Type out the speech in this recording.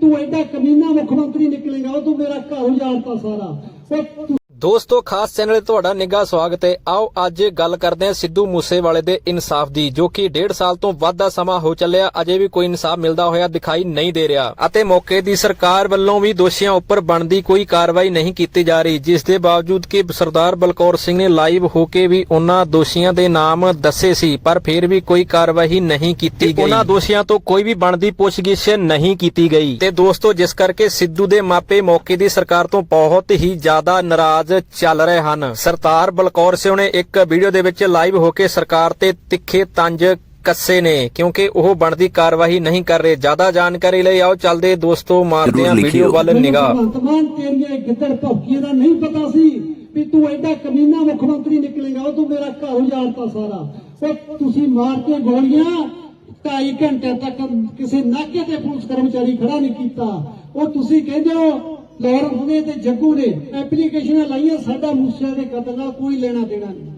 ਤੂੰ ਐਡਾ ਕਮੀਨਾ ਮੁੱਖ ਮੰਤਰੀ ਨਿਕਲੇਗਾ ਉਹ ਤੂੰ ਮੇਰਾ ਘਰ ਉਜਾੜਤਾ ਸਾਰਾ। ਉਹ ਦੋਸਤੋ ਖਾਸ ਚੈਨਲ ਤੇ ਤੁਹਾਡਾ ਨਿੱਘਾ ਸਵਾਗਤ ਹੈ। ਆਓ ਅੱਜ ਗੱਲ ਕਰਦੇ ਹਾਂ ਸਿੱਧੂ ਮੂਸੇਵਾਲੇ ਦੇ ਇਨਸਾਫ ਦੀ ਜੋ ਕਿ ਡੇਢ ਸਾਲ ਤੋਂ ਵੱਧ ਦਾ ਸਮਾਂ ਹੋ ਚੱਲਿਆ ਅਜੇ ਵੀ ਕੋਈ ਇਨਸਾਫ ਮਿਲਦਾ ਹੋਇਆ ਦਿਖਾਈ ਨਹੀਂ ਦੇ ਰਿਹਾ। ਅਤੇ ਮੌਕੇ ਦੀ ਸਰਕਾਰ ਵੱਲੋਂ ਵੀ ਦੋਸ਼ੀਆਂ ਉੱਪਰ ਬਣਦੀ ਕੋਈ ਕਾਰਵਾਈ ਨਹੀਂ ਕੀਤੀ ਜਾ ਰਹੀ ਜਿਸ ਦੇ ਬਾਵਜੂਦ ਕਿ ਸਰਦਾਰ ਬਲਕੌਰ ਸਿੰਘ ਨੇ ਲਾਈਵ ਹੋ ਕੇ ਵੀ ਉਹਨਾਂ ਦੋਸ਼ੀਆਂ ਦੇ ਨਾਮ ਦੱਸੇ ਸੀ ਪਰ ਫਿਰ ਵੀ ਕੋਈ ਕਾਰਵਾਈ ਨਹੀਂ ਕੀਤੀ ਗਈ। ਉਹਨਾਂ ਦੋਸ਼ੀਆਂ ਤੋਂ ਕੋਈ ਵੀ ਬਣਦੀ ਪੁੱਛਗਿੱਛ ਨਹੀਂ ਕੀਤੀ ਗਈ। ਤੇ ਦੋਸਤੋ ਜਿਸ ਕਰਕੇ ਸਿੱਧੂ ਦੇ ਮਾਪੇ ਮੌਕੇ ਦੀ ਸਰਕਾਰ ਤੋਂ ਬਹੁਤ ਹੀ ਜ਼ਿਆਦਾ ਨਾਰਾਜ਼ ਚੱਲ ਰਹੇ ਹਨ। ਸਰਦਾਰ ਬਲਕੌਰ ਸਿੰਘ ਨੇ ਇੱਕ ਵੀਡੀਓ ਦੇ ਵਿੱਚ ਲਾਈਵ ਹੋ ਕੇ ਸਰਕਾਰ ਤੇ ਤਿੱਖੇ ਤੰਜ ਕੱਸੇ ਨੇ ਕਿਉਂਕਿ ਉਹ ਬਣਦੀ ਕਾਰਵਾਈ ਨਹੀਂ ਕਰ ਰਹੇ। ਜ਼ਿਆਦਾ ਜਾਣਕਾਰੀ ਲਈ ਆਓ ਚੱਲਦੇ ਦੋਸਤੋ ਮਾਰਦੇ ਜ਼ਰੂਰ ਵੀਡੀਓ। ਵੱਲ ਨਿਗਾਹ। ਭਗਵੰਤ ਮਾਨ ਤੇਰੀਆਂ ਇਹ ਗਿੱਦੜ ਭੌਕੀਆਂ ਦਾ ਨਹੀਂ ਪਤਾ ਸੀ ਵੀ ਤੂੰ ਐਡਾ ਕਮੀਨਾ ਮੁੱਖ ਮੰਤਰੀ ਨਿਕਲੇਗਾ ਉਹ ਤੂੰ ਮੇਰਾ ਘਰ ਉਜਾੜਤਾ ਸਾਰਾ। ਉਹ ਤੁਸੀਂ ਮਾਰ ਕੇ ਗੋਲੀਆਂ ਢਾਈ ਘੰਟੇ ਤੱਕ ਕਿਸੇ ਨਾਕੇ ਤੇ ਪੁਲਿਸ ਕਰਮਚਾਰੀ ਖੜਾ ਨਹੀਂ ਕੀਤਾ। ਉਹ ਤੁਸੀਂ ਕਹਿੰਦੇ ਹੋ ਲਾਰੈਂਸ ਨੇ ਤੇ ਜੱਗੂ ਨੇ ਐਪਲੀਕੇਸ਼ਨਾਂ ਲਾਈਆਂ, ਸਾਡਾ ਮੂਸਿਆ ਦੇ ਕਤਲ ਨਾਲ ਕੋਈ ਲੈਣਾ ਦੇਣਾ ਨਹੀਂ।